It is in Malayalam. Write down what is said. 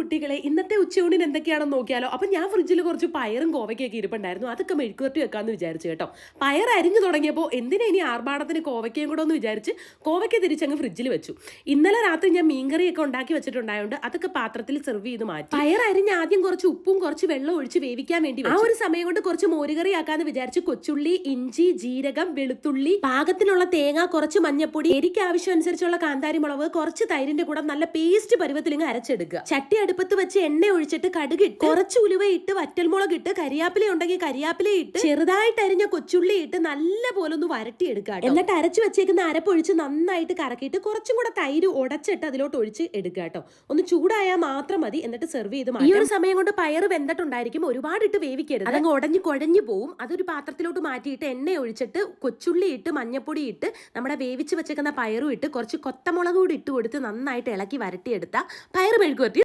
കുട്ടികളെ ഇന്നത്തെ ഉച്ചയൂണിന് എന്തൊക്കെയാണെന്ന് നോക്കിയാലോ? അപ്പം ഞാൻ ഫ്രിഡ്ജിൽ കുറച്ച് പയറും കോവയ്ക്കൊക്കെ ഇരിപ്പുണ്ടായിരുന്നു. അതൊക്കെ മെഴുക്കുവരട്ടി വെക്കാമെന്ന് വിചാരിച്ചു കേട്ടോ. പയർ അരിഞ്ഞു തുടങ്ങിയപ്പോൾ എന്തിനാ ഇനി ആർഭാടത്തിന് കോവയ്ക്കയും കൂടെ ഒന്ന് വിചാരിച്ച് കോവയ്ക്ക തിരിച്ചങ്ങ് ഫ്രിഡ്ജിൽ വെച്ചു. ഇന്നലെ രാത്രി ഞാൻ മീൻകറിയൊക്കെ ഉണ്ടാക്കി വെച്ചിട്ടുണ്ടായതുകൊണ്ട് അതൊക്കെ പാത്രത്തിൽ സെർവ് ചെയ്ത് മാറ്റി. പയർ അരിഞ്ഞ് ആദ്യം കുറച്ച് ഉപ്പും കുറച്ച് വെള്ളം ഒഴിച്ച് വേവിക്കാൻ വേണ്ടി ആ ഒരു സമയം കൊണ്ട് കുറച്ച് മോരുകറി ആക്കാന്ന് വിചാരിച്ച് കൊച്ചുള്ളി ഇഞ്ചി ജീരകം വെളുത്തുള്ളി പാകത്തിനുള്ള തേങ്ങ കുറച്ച് മഞ്ഞപ്പൊടി എരിക്ക് ആവശ്യം അനുസരിച്ചുള്ള കാന്താരി മുളക് കുറച്ച് തൈരിന്റെ കൂടെ നല്ല പേസ്റ്റ് പരുവത്തിൽ ഇങ്ങ് അരച്ചെടുക്കുക. ചട്ടി അടുപ്പത്ത് വെച്ച് എണ്ണ ഒഴിച്ചിട്ട് കടുകിട്ട് കുറച്ച് ഉലുവ ഇട്ട് വറ്റൽമുളക് ഇട്ട് കരിയാപ്പില ഉണ്ടെങ്കിൽ കരിയാപ്പില ഇട്ട് ചെറുതായിട്ട് അരിഞ്ഞ കൊച്ചുള്ളി ഇട്ട് നല്ല പോലെ ഒന്ന് വരട്ടിയെടുക്കുക. എന്നിട്ട് അരച്ചു വെച്ചേക്കുന്ന അരപ്പൊഴിച്ച് നന്നായിട്ട് കറക്കിയിട്ട് കുറച്ചും കൂടെ തൈര് ഉടച്ചിട്ട് അതിലോട്ട് ഒഴിച്ച് എടുക്കുക കേട്ടോ ഒന്ന് ചൂടായാൽ മാത്രം മതി എന്നിട്ട് സെർവ് ചെയ്ത്. ഈ ഒരു സമയം കൊണ്ട് പയറ് വെന്തിട്ടുണ്ടായിരിക്കും ഒരുപാട് ഇട്ട് വേവിക്കരുത് അതങ്ങ് ഉടഞ്ഞു കുഴഞ്ഞു പോവും അതൊരു പാത്രത്തിലോട്ട് മാറ്റിയിട്ട് എണ്ണ ഒഴിച്ചിട്ട് കൊച്ചുള്ളി ഇട്ട് മഞ്ഞപ്പൊടി ഇട്ട് നമ്മുടെ വേവിച്ച് വെച്ചേക്കുന്ന പയറും ഇട്ട് കുറച്ച് കൊത്തമുളക് കൂടി ഇട്ട് കൊടുത്ത് നന്നായിട്ട് ഇളക്കി വരട്ടിയെടുത്ത പയറ് മെഴുക്കുവരട്ടി